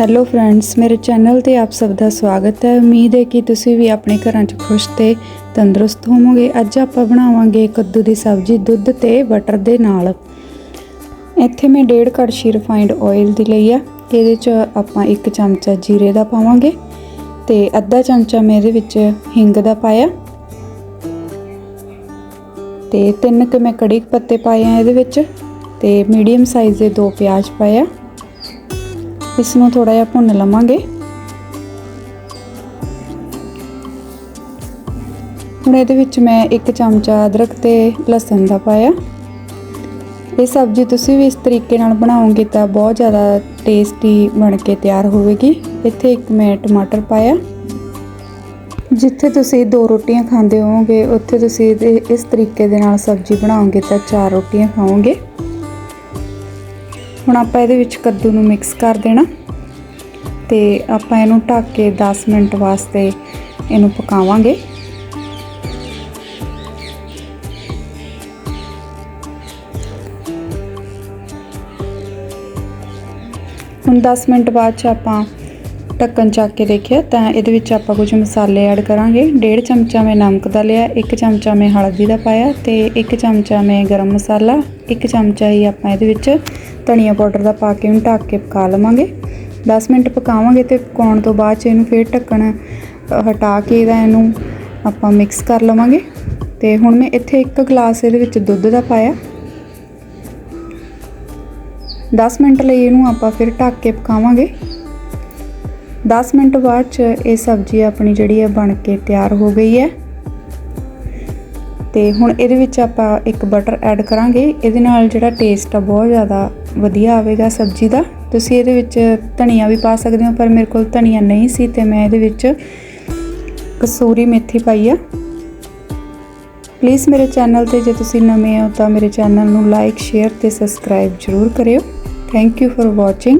Hello friends ਮੇਰੇ channel ਤੇ ਆਪ ਸਭ ਦਾ ਸਵਾਗਤ ਹੈ। ਉਮੀਦ ਹੈ ਕਿ ਤੁਸੀਂ ਵੀ ਆਪਣੇ ਘਰਾਂ 'ਚ ਖੁਸ਼ ਤੇ ਤੰਦਰੁਸਤ ਹੋਵੋਗੇ। ਅੱਜ ਆਪਾਂ ਬਣਾਵਾਂਗੇ ਕੱਦੂ ਦੀ ਸਬਜ਼ੀ ਦੁੱਧ ਤੇ ਬਟਰ ਦੇ ਨਾਲ। ਇੱਥੇ ਮੈਂ ਡੇਢ ਕੜਛੀ ਰਿਫਾਈਨਡ ਆਇਲ ਦੀ ਲਈ ਆ। ਇਹਦੇ 'ਚ ਆਪਾਂ ਇੱਕ ਚਮਚਾ ਜੀਰੇ ਦਾ ਪਾਵਾਂਗੇ ਤੇ ਅੱਧਾ ਚਮਚਾ ਮੈਂ ਇਹਦੇ ਵਿੱਚ ਹਿੰਗ ਦਾ ਪਾਇਆ। ਤੇ ਤਿੰਨ ਕੁ ਮੈਂ ਕੜੀ ਪੱਤੇ ਪਾਏ ਆ ਇਹਦੇ ਵਿੱਚ ਤੇ ਮੀਡੀਅਮ ਸਾਈਜ਼ ਦੇ ਦੋ ਪਿਆਜ਼ ਪਾਇਆ। ਇਸ ਨੂੰ ਥੋੜਾ ਜਿਹਾ ਭੁੰਨ ਲਵਾਂਗੇ। ਹੁਣ ਇਹਦੇ ਵਿੱਚ ਮੈਂ ਇੱਕ ਚਮਚਾ ਅਦਰਕ ਤੇ ਲਸਣ ਦਾ ਪਾਇਆ। ਇਹ ਸਬਜ਼ੀ ਤੁਸੀਂ ਵੀ ਇਸ ਤਰੀਕੇ ਨਾਲ ਬਣਾਓਗੇ ਤਾਂ ਬਹੁਤ ਜ਼ਿਆਦਾ ਟੇਸਟੀ ਬਣ ਕੇ ਤਿਆਰ ਹੋਵੇਗੀ। ਇੱਥੇ ਇੱਕ ਮੈਂ ਟਮਾਟਰ ਪਾਇਆ। ਜਿੱਥੇ ਤੁਸੀਂ ਦੋ ਰੋਟੀਆਂ ਖਾਂਦੇ ਹੋਵੋਗੇ, ਉੱਥੇ ਤੁਸੀਂ ਇਹਦੇ- ਇਸ ਤਰੀਕੇ ਦੇ ਨਾਲ ਸਬਜ਼ੀ ਬਣਾਓਗੇ ਤਾਂ ਚਾਰ ਰੋਟੀਆਂ ਖਾਓਗੇ। ਹੁਣ ਆਪਾਂ ਇਹਦੇ ਵਿੱਚ ਕੱਦੂ ਨੂੰ ਮਿਕਸ ਕਰ ਦੇਣਾ। ਤੇ ਆਪਾਂ ਇਹਨੂੰ ਢੱਕ ਕੇ 10 ਮਿੰਟ ਵਾਸਤੇ ਇਹਨੂੰ ਪਕਾਵਾਂਗੇ। ਹੁਣ 10 ਮਿੰਟ ਬਾਅਦ ਚ ਆਪਾਂ ਢੱਕਣ ਚੱਕ ਕੇ ਦੇਖਿਆ, ਤਾਂ ਇਹਦੇ ਵਿੱਚ ਆਪਾਂ ਕੁਝ ਮਸਾਲੇ ਐਡ ਕਰਾਂਗੇ। ਡੇਢ ਚਮਚਾ ਮੈਂ ਨਮਕ ਦਾ ਲਿਆ, ਇੱਕ ਚਮਚਾ ਮੈਂ ਹਲਦੀ ਦਾ ਪਾਇਆ ਤੇ ਇੱਕ ਚਮਚਾ ਮੈਂ ਗਰਮ ਮਸਾਲਾ, ਇੱਕ ਚਮਚਾ ਹੀ ਆਪਾਂ ਇਹਦੇ ਵਿੱਚ ਧਨੀਆ ਪਾਊਡਰ ਦਾ ਪਾ ਕੇ ਉਹਨੂੰ ਢੱਕ ਕੇ ਪਕਾ ਲਵਾਂਗੇ। 10 ਮਿੰਟ ਪਕਾਵਾਂਗੇ ਤੇ ਪਕਾਉਣ ਤੋਂ ਬਾਅਦ ਚ ਇਹਨੂੰ ਫੇਰ ਢੱਕਣ ਹਟਾ ਕੇ ਇਹਦਾ ਇਹਨੂੰ ਆਪਾਂ ਮਿਕਸ ਕਰ ਲਵਾਂਗੇ। ਤੇ ਹੁਣ ਮੈਂ ਇੱਥੇ ਇੱਕ ਗਲਾਸ ਇਹਦੇ ਵਿੱਚ ਦੁੱਧ ਦਾ ਪਾਇਆ। 10 ਮਿੰਟ ਲਈ ਇਹਨੂੰ ਆਪਾਂ ਫਿਰ ਢੱਕ ਕੇ ਪਕਾਵਾਂਗੇ। 10 ਮਿੰਟ ਬਾਅਦ ਚ ਇਹ ਸਬਜ਼ੀ ਆਪਣੀ ਜਿਹੜੀ ਹੈ ਬਣ ਕੇ ਤਿਆਰ ਹੋ ਗਈ ਹੈ। ਤੇ ਹੁਣ ਇਹਦੇ ਵਿੱਚ ਆਪਾਂ ਇੱਕ ਬਟਰ ਐਡ ਕਰਾਂਗੇ। ਇਹਦੇ ਨਾਲ ਜਿਹੜਾ ਟੇਸਟ ਆ ਬਹੁਤ ਜ਼ਿਆਦਾ ਵਧੀਆ ਆਵੇਗਾ ਸਬਜ਼ੀ ਦਾ। ਤੁਸੀਂ ਇਹਦੇ ਵਿੱਚ ਧਨੀਆ ਵੀ ਪਾ ਸਕਦੇ ਹੋ, ਪਰ ਮੇਰੇ ਕੋਲ ਧਨੀਆ ਨਹੀਂ ਸੀ ਤੇ ਮੈਂ ਇਹਦੇ ਵਿੱਚ ਕਸੂਰੀ ਮੇਥੀ ਪਾਈ ਆ। ਪਲੀਜ਼ ਮੇਰੇ ਚੈਨਲ ਤੇ ਜੇ ਤੁਸੀਂ ਨਵੇਂ ਹੋ ਤਾਂ ਮੇਰੇ ਚੈਨਲ ਨੂੰ ਲਾਈਕ ਸ਼ੇਅਰ ਤੇ ਸਬਸਕ੍ਰਾਈਬ ਜ਼ਰੂਰ ਕਰਿਓ। Thank you for watching